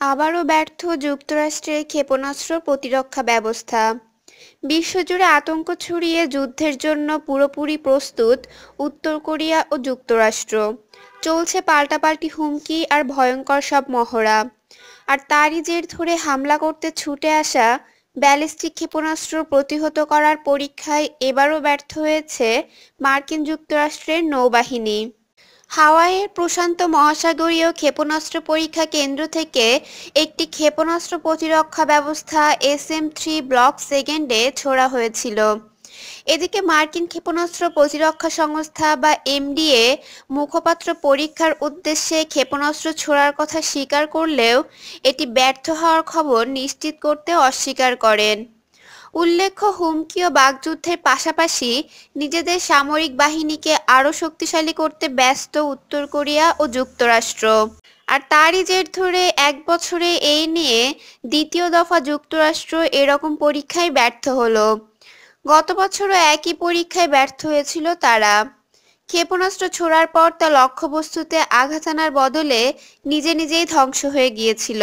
আবারও ব্যর্থ যুক্তরাষ্ট্রের ক্ষেপণাস্ত্র প্রতিরক্ষা ব্যবস্থা। বিশ্বজুড়ে আতঙ্ক ছড়িয়ে যুদ্ধের জন্য পুরোপুরি প্রস্তুত উত্তর কোরিয়া ও যুক্তরাষ্ট্র। চলছে পাল্টাপাল্টি হুমকি আর ভয়ঙ্কর সব মহড়া। আর তারই জের ধরে হামলা করতে ছুটে আসা ব্যালিস্টিক ক্ষেপণাস্ত্র প্রতিহত করার পরীক্ষায় এবারও ব্যর্থ হয়েছে মার্কিন যুক্তরাষ্ট্রের নৌবাহিনী। হাওয়াইয়ের প্রশান্ত মহাসাগরীয় ক্ষেপণাস্ত্র পরীক্ষা কেন্দ্র থেকে একটি ক্ষেপণাস্ত্র প্রতিরক্ষা ব্যবস্থা এস এম থ্রি ব্লক সেকেন্ডে ছোড়া হয়েছিল। এদিকে মার্কিন ক্ষেপণাস্ত্র প্রতিরক্ষা সংস্থা বা এমডিএ মুখপাত্র পরীক্ষার উদ্দেশ্যে ক্ষেপণাস্ত্র ছোড়ার কথা স্বীকার করলেও এটি ব্যর্থ হওয়ার খবর নিশ্চিত করতে অস্বীকার করেন। উল্লেখ্য, হুমকি ও বাগযুদ্ধের পাশাপাশি নিজেদের সামরিক বাহিনীকে আরও শক্তিশালী করতে ব্যস্ত উত্তর কোরিয়া ও যুক্তরাষ্ট্র। আর তারই জের ধরে এক বছরে এই নিয়ে দ্বিতীয় দফা যুক্তরাষ্ট্র এরকম পরীক্ষায় ব্যর্থ হলো। গত বছরও একই পরীক্ষায় ব্যর্থ হয়েছিল তারা। ক্ষেপণাস্ত্র ছোড়ার পর তা লক্ষ্যবস্তুতে আঘাত আনার বদলে নিজে নিজেই ধ্বংস হয়ে গিয়েছিল।